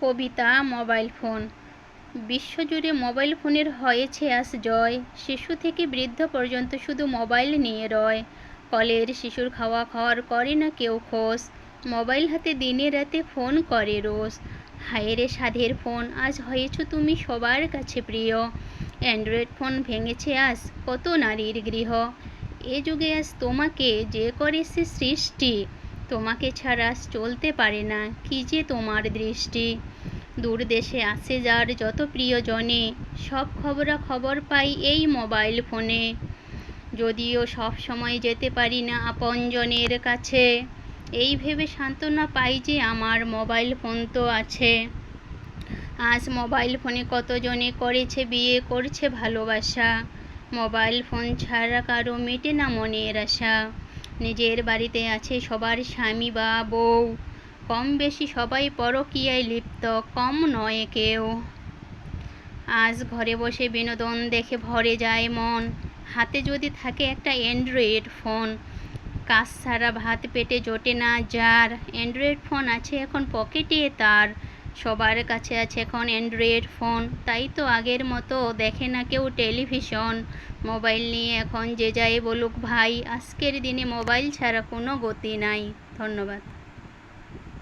কবিতা, mobile phone. বিশ্বজুড়ে mobile ফোনের হয়েছে আজ জয়। শিশু থেকে বৃদ্ধ পর্যন্ত শুধু মোবাইল নিয়ে রয়। কলের শিশুর খাওয়া খাওয়ার করে না কেউ খোঁজ। মোবাইল হাতে দিনে রাতে ফোন করে রোজ। হায়রে সাধের ফোন, আজ হয়েছ তুমি সবার কাছে প্রিয়। অ্যান্ড্রয়েড ফোন ভেঙেছে আজ কত নারীর গৃহ। এ যুগে আজ তোমাকে যে করেছে সৃষ্টি। তোমাকে ছাড়া চলতে পারে না। কি যে তোমার দৃষ্টি। দূর দেশে আসে যার যত প্রিয়জনে, সব খবরা খবর পাই এই মোবাইল ফোনে। যদিও সব সময় যেতে পারি না আপনজনের কাছে, এই ভেবে সান্ত্বনা পাই যে আমার মোবাইল ফোন তো আছে। আজ মোবাইল ফোনে কতজনে করেছে বিয়ে, করছে ভালোবাসা। মোবাইল ফোন ছাড়া কারও মেটে না মনের আশা। নিজের বাড়িতে আছে সবার স্বামী বা বউ। কম বেশি সবাই পরকীয়ায় লিপ্ত, কম নয় কেউ। আজ ঘরে বসে বিনোদন দেখে ভরে যায় মন। হাতে যদি থাকে একটা অ্যান্ড্রয়েড ফোন। কাজ ছাড়া ভাত পেটে জোটে না যার। অ্যান্ড্রয়েড ফোন আছে এখন পকেটে তার। সবার কাছে আছে এখন অ্যান্ড্রয়েড ফোন। তাই তো আগের মতো দেখে না কেউ টেলিভিশন। মোবাইল নিয়ে এখন যে যাই বলুক ভাই, আজকের দিনে মোবাইল ছাড়া কোনো গতি নাই। ধন্যবাদ।